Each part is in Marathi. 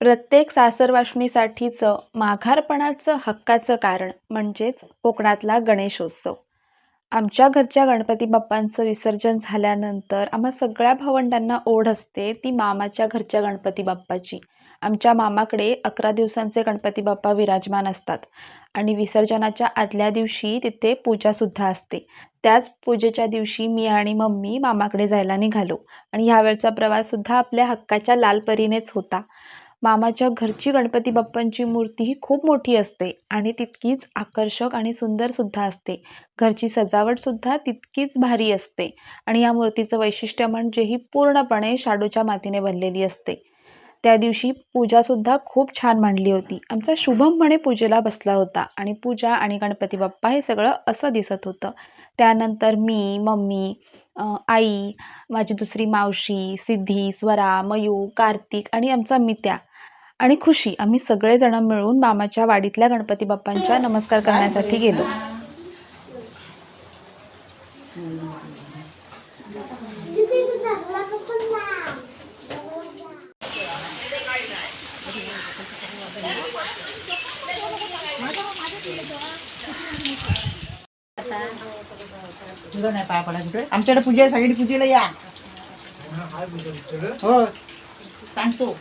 प्रत्येक सासरवाशिणीसाठीचं माघारपणाचं हक्काचं कारण म्हणजेच कोकणातला गणेशोत्सव. आमच्या घरच्या गणपती बाप्पांचं विसर्जन झाल्यानंतर आम्हा सगळ्या भावंडांना ओढ असते ती मामाच्या घरच्या गणपती बाप्पाची. आमच्या मामाकडे अकरा दिवसांचे गणपती बाप्पा विराजमान असतात आणि विसर्जनाच्या आदल्या दिवशी तिथे पूजासुद्धा असते. त्याच पूजेच्या दिवशी मी आणि मम्मी मामाकडे जायला निघालो आणि ह्यावेळचा प्रवाससुद्धा आपल्या हक्काच्या लालपरीनेच होता. मामाच्या घरची गणपती बाप्पांची मूर्ती ही खूप मोठी असते आणि तितकीच आकर्षक आणि सुंदरसुद्धा असते. घरची सजावटसुद्धा तितकीच भारी असते आणि या मूर्तीचं वैशिष्ट्य म्हणजे ही पूर्णपणे शाडूच्या मातीने बनलेली असते. त्या दिवशी पूजासुद्धा खूप छान मांडली होती. आमचा शुभम म्हणे पूजेला बसला होता आणि पूजा आणि गणपती बाप्पा हे सगळं असं दिसत होतं. त्यानंतर मी मम्मी आई माझी दुसरी मावशी सिद्धी स्वरा मयू कार्तिक आणि आमचा मित्या आणि खुशी आम्ही सगळेजण मिळून मामाच्या वाडीतल्या गणपती बाप्पांच्या नमस्कार करण्यासाठी गेलो. तुझं नाही पाय पडा कुठे आमच्याकडे पूजा आहे सगळी पूजेला या. हो. सांगतो.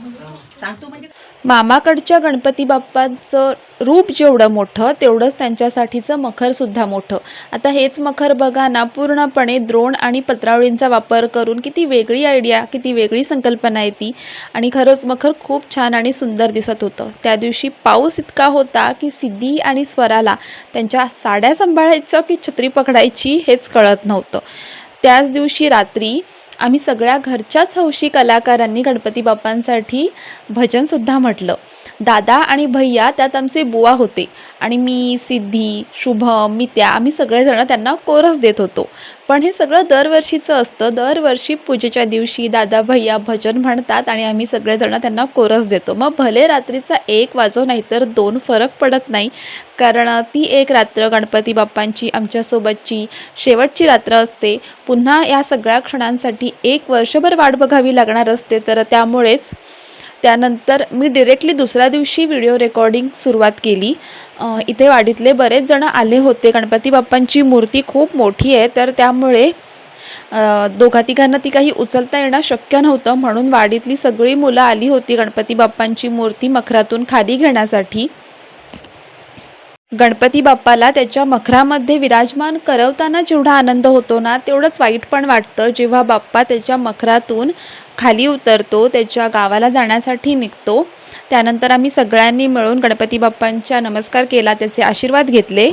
सांगतो म्हणजे मामाकडच्या गणपती बाप्पाचं रूप जेवढं मोठं तेवढंच त्यांच्यासाठीचं मखरसुद्धा मोठं. आता हेच मखर बघा ना पूर्णपणे द्रोण आणि पत्रावळींचा वापर करून किती वेगळी आयडिया किती वेगळी संकल्पना आहे ती आणि खरंच मखर खूप छान आणि सुंदर दिसत होतं. त्या दिवशी पाऊस इतका होता की सिद्धी आणि स्वराला त्यांच्या साड्या सांभाळायचं की छत्री पकडायची हेच कळत नव्हतं. त्याच दिवशी रात्री आम्ही सगळ्या घरच्याच हौशी कलाकारांनी गणपती बाप्पांसाठी भजनसुद्धा म्हटलं. दादा आणि भैया त्यात आमचे बुवा होते. आणि मी सिद्धी शुभम मित्या आम्ही सगळेजण त्यांना कोरस देत होतो. पण हे सगळं दरवर्षीचं असतं. दरवर्षी पूजेच्या दिवशी दादा भैया भजन म्हणतात आणि आम्ही सगळेजण त्यांना कोरस देतो. मग भले रात्रीचा एक वाजो नाहीतर दोन फरक पडत नाही. कारण ती एक रात्र गणपती बाप्पांची आमच्यासोबतची शेवटची रात्र असते. पुन्हा या सगळ्या क्षणांसाठी एक वर्षभर वाट बघावी लागणार असते. तर त्यामुळेच त्यानंतर मी डिरेक्टली दुसऱ्या दिवशी व्हिडिओ रेकॉर्डिंग सुरुवात केली. इथे वाडीतले बरेच जण आले होते. गणपती बाप्पांची मूर्ती खूप मोठी आहे तर त्यामुळे दोघा तिघांना ती काही उचलता येणं शक्य नव्हतं. म्हणून वाडीतली सगळी मुलं आली होती गणपती बाप्पांची मूर्ती मखरातून खाली घेण्यासाठी. गणपती बाप्पाला त्याच्या मखरामध्ये विराजमान करवताना जेवढा आनंद होतो ना तेवढंच वाईट पण वाटतं. जेव्हा बाप्पा त्याच्या मखरातून खाली उतरतो त्याच्या गावाला जाण्यासाठी निघतो त्यानंतर आम्ही सगळ्यांनी मिळून गणपती बाप्पांचा नमस्कार केला त्याचे आशीर्वाद घेतले.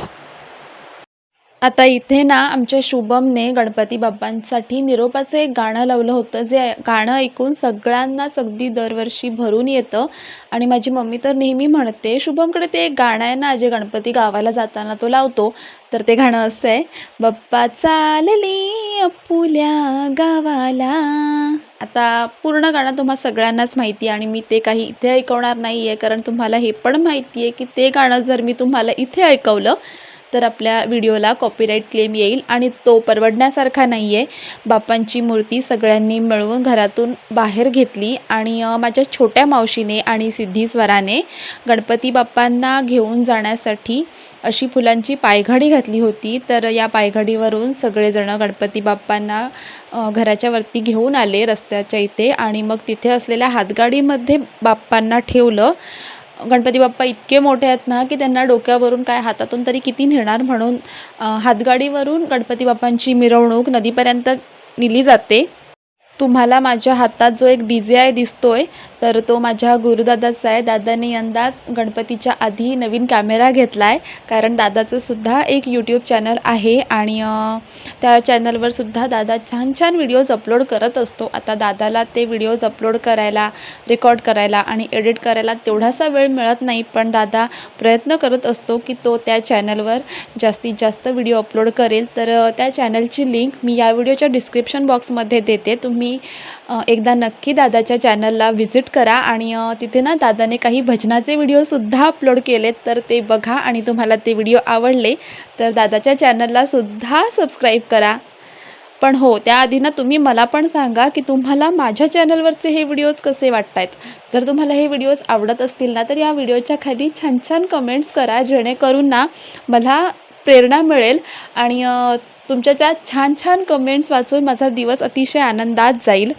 आता इथे ना आमच्या शुभमने गणपती बाप्पांसाठी निरोपाचं एक गाणं लावलं होतं जे गाणं ऐकून सगळ्यांनाच अगदी दरवर्षी भरून येतं. आणि माझी मम्मी तर नेहमी म्हणते शुभमकडे ते एक गाणं आहे ना जे गणपती गावाला जाताना तो लावतो तर ते गाणं असं आहे बाप्पा चालली अपुल्या गावाला. आता पूर्ण गाणं तुम्हा सगळ्यांनाच माहिती आहे आणि मी ते काही इथे ऐकवणार नाही आहे कारण तुम्हाला हे पण माहिती आहे की ते गाणं जर मी तुम्हाला इथे ऐकवलं तर आपल्या व्हिडिओला कॉपीराईट क्लेम येईल आणि तो परवडण्यासारखा नाही आहे बापांची मूर्ती सगळ्यांनी मिळवून घरातून बाहेर घेतली आणि माझ्या छोट्या मावशीने आणि सिद्धीस्वराने गणपती बाप्पांना घेऊन जाण्यासाठी अशी फुलांची पायघडी घातली होती. तर या पायघडीवरून सगळेजण गणपती बाप्पांना घराच्या वरती घेऊन आले रस्त्याच्या इथे आणि मग तिथे असलेल्या हातगाडीमध्ये बाप्पांना ठेवलं. गणपती बाप्पा इतके मोठे आहेत ना की त्यांना डोक्यावरून काय हातातून तरी किती नेणार म्हणून हातगाडीवरून गणपती बाप्पांची मिरवणूक नदीपर्यंत नेली जाते. तुम्हाला माझ्या हातात जो एक डी जे आय दिसतोय तर तो माझ्या गुरुदादाचा आहे. दादाने यंदाच गणपतीच्या आधी नवीन कॅमेरा घेतला आहे कारण दादाचं सुद्धा एक यूट्यूब चॅनल आहे आणि त्या चॅनलवर सुद्धा दादा छान छान व्हिडिओज अपलोड करत असतो. आता दादाला ते व्हिडिओज अपलोड करायला रेकॉर्ड करायला आणि एडिट करायला तेवढासा वेळ मिळत नाही. पण दादा प्रयत्न करत असतो की तो त्या चॅनलवर जास्तीत जास्त व्हिडिओ अपलोड करेल. तर त्या चॅनलची लिंक मी या व्हिडिओच्या डिस्क्रिप्शन बॉक्समध्ये देते. तुम्ही एकदा नक्की दादाच्या चॅनलला व्हिजिट करा आणि तिथे ना दादाने काही भजनाचे व्हिडिओसुद्धा अपलोड केलेत तर ते बघा आणि तुम्हाला ते व्हिडिओ आवडले तर दादाच्या चॅनललासुद्धा सबस्क्राईब करा. पण हो त्याआधी ना तुम्ही मला पण सांगा की तुम्हाला माझ्या चॅनलवरचे हे व्हिडिओज कसे वाटत आहेत जर तुम्हाला हे व्हिडिओज आवडत असतील ना तर या व्हिडिओच्या खाली छान छान कमेंट्स करा जेणेकरून ना मला प्रेरणा मिळेल आणि तुमच्या त्या छान छान कमेंट्स वाचून माझा दिवस अतिशय आनंदात जाईल.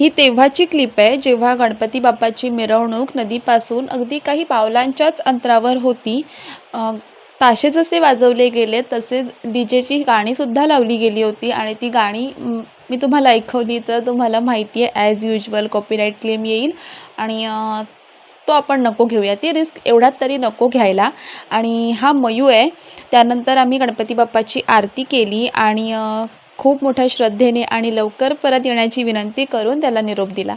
ही तेव्हाची क्लिप आहे जेव्हा गणपती बाप्पाची मिरवणूक नदीपासून अगदी काही पावलांच्याच अंतरावर होती. ताशे जसे वाजवले गेले तसेच डी जेची गाणीसुद्धा लावली गेली होती आणि ती गाणी मी तुम्हाला ऐकवली तर तुम्हाला माहिती आहे ॲज युजल कॉपीराईट क्लेम येईल. आणि तो आपण नको घेऊया. ती रिस्क एवढ्यात तरी नको घ्यायला. आणि हा मयू आहे. त्यानंतर आम्ही गणपती बाप्पाची आरती केली आणि खूप मोठ्या श्रद्धेने आणि लवकर परत येण्याची विनंती करून त्याला निरोप दिला.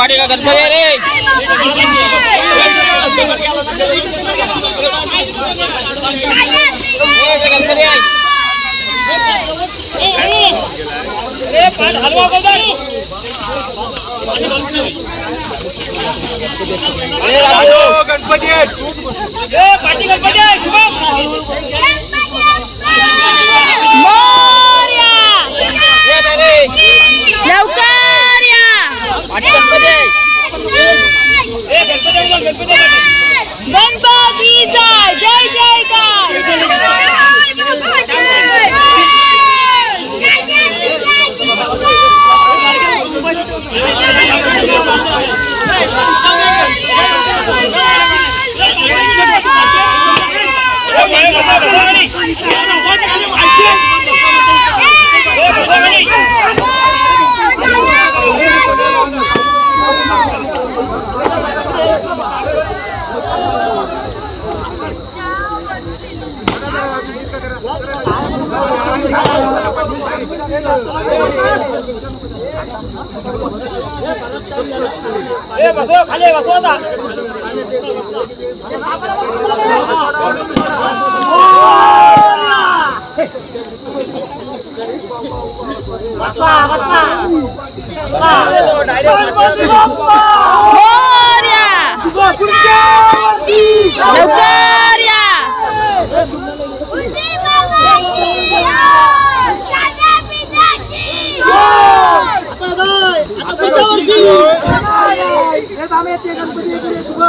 पाठी का गणपती रे गणपती आहे. गणपती आहे. लवकर हे येते गणपती इकडे शुभ